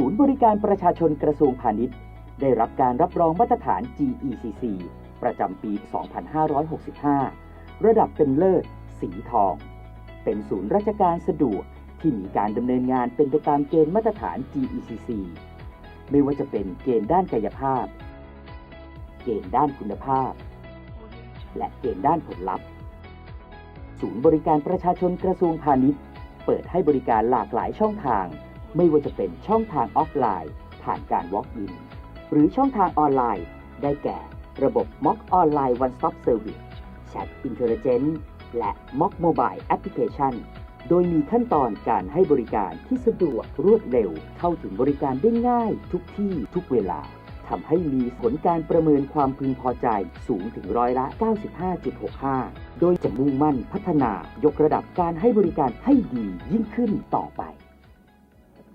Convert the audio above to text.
ศูนย์บริการประชาชนกระทรวงพาณิชย์ ได้รับการรับรองมาตรฐาน GECC ประจำปี 2565 ระดับเป็นเลิศ สีทอง เป็นศูนย์ราชการสะดวกที่มีการดำเนินงานเป็นไปตามเกณฑ์มาตรฐาน GECC ไม่ว่าจะเป็นเกณฑ์ด้านกายภาพ เกณฑ์ด้านคุณภาพ และเกณฑ์ด้านผลลัพธ์ ศูนย์บริการประชาชนกระทรวงพาณิชย์ เปิดให้บริการหลากหลายช่องทาง ไม่ว่าจะเป็นช่องทางออฟไลน์ ผ่านการ Walk-in หรือช่องทางออนไลน์ ได้แก่ ระบบ Mock Online One Stop Service Chat Intelligent และ Mock Mobile Application โดยมีขั้นตอนการให้บริการที่สะดวกรวดเร็ว เข้าถึงบริการได้ง่ายทุกที่ทุกเวลาทำให้มีผลการประเมินความพึงพอใจสูงถึงร้อยละ 95.65 โดยจะมุ่งมั่นพัฒนายกระดับการให้บริการให้ดียิ่งขึ้นต่อไป